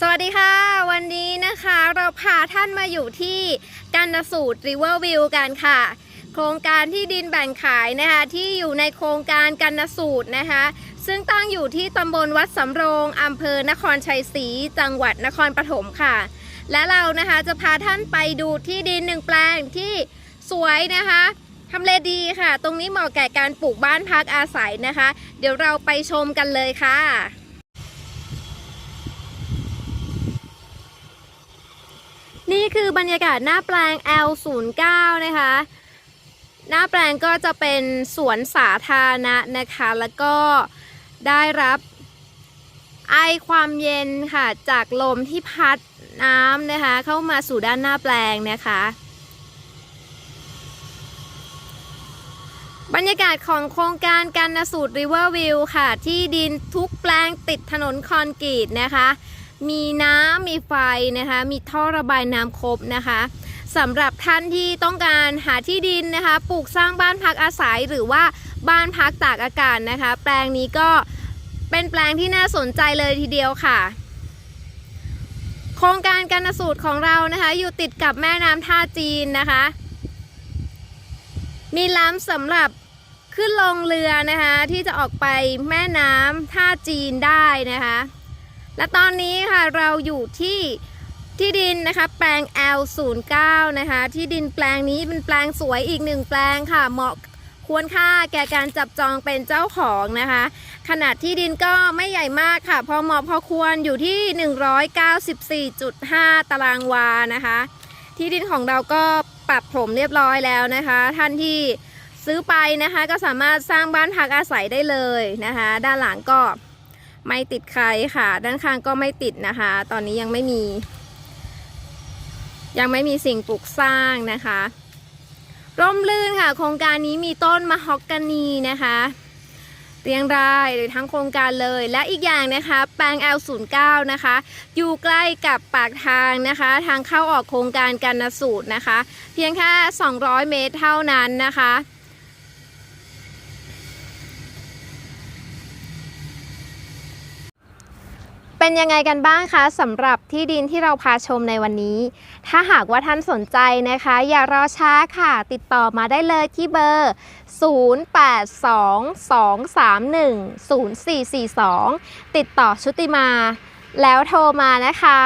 สวัสดีค่ะ วันนี้นะคะเราพาท่านมาอยู่ที่กันนสูตร River View กันค่ะ โครงการที่ดินแบ่งขายนะคะที่อยู่ในโครงการกันนสูตรนะคะ ซึ่งตั้งอยู่ที่ตำบลวัดสำโรงอำเภอนครชัยศรีจังหวัดนครปฐมค่ะ และเรานะคะจะพาท่านไปดูที่ดินหนึ่งแปลงที่สวยนะคะทำเลดีค่ะ ตรงนี้เหมาะแก่การปลูกบ้านพักอาศัยนะคะ เดี๋ยวเราไปชมกันเลยค่ะ คือบรรยากาศหน้าแปลง L09 นะคะ หน้าแปลงก็จะเป็นสวนสาธารณะนะคะ แล้วก็ได้รับไอความเย็นค่ะจากลมที่พัดน้ำนะคะ เข้ามาสู่ด้านหน้าแปลงนะคะ บรรยากาศของโครงการกันนสูตร River View ค่ะ ที่ดินทุกแปลงติดถนนคอนกรีตนะคะ มีน้ำมีไฟนะคะ มีท่อระบายน้ำครบนะคะสำหรับท่านที่ต้องการหาที่ดินนะคะ ปลูกสร้างบ้านพักอาศัยหรือว่าบ้านพักตากอากาศนะคะ แปลงนี้ก็เป็นแปลงที่น่าสนใจเลยทีเดียวค่ะ โครงการกันนสูตรของเรานะคะ อยู่ติดกับแม่น้ำท่าจีนนะคะ มีล้ำสำหรับขึ้นลงเรือนะคะ ที่จะออกไปแม่น้ำท่าจีนได้นะคะ และตอนนี้ค่ะเราอยู่ที่ที่ดินนะคะ แปลง L09 นะคะ ที่ดินแปลงนี้เป็นแปลงสวยอีกหนึ่งแปลงค่ะ เหมาะควรค่าแก่การจับจองเป็นเจ้าของนะคะ ขนาดที่ดินก็ไม่ใหญ่มากค่ะ พอเหมาะพอควรอยู่ที่ 194.5 ตารางวานะคะ ที่ดินของเราก็ปรับผมเรียบร้อยแล้วนะคะ ท่านที่ซื้อไปนะคะก็สามารถสร้างบ้านพักอาศัยได้เลยนะคะ ด้านหลังก็ ไม่ติดใครค่ะ ด้านข้างก็ไม่ติดนะคะ ตอนนี้ยังไม่มี ยังไม่มีสิ่งปลูกสร้างนะคะ ร่มรื่นค่ะ โครงการนี้มีต้นมะฮอกกานีนะคะเรียงรายหรือทั้งโครงการเลย และอีกอย่างนะคะแปลง L09 นะคะ อยู่ใกล้กับปากทางนะคะ ทางเข้าออกโครงการกันนสูตรนะคะ เพียงแค่ 200 เมตรเท่านั้นนะคะ เป็นยังไงกันบ้างคะสำหรับที่ดินที่เราพาชมในวันนี้ ถ้าหากว่าท่านสนใจนะคะ อย่ารอช้าค่ะ ติดต่อมาได้เลยที่เบอร์ 0822310442 ติดต่อชุติมา แล้วโทรมานะคะ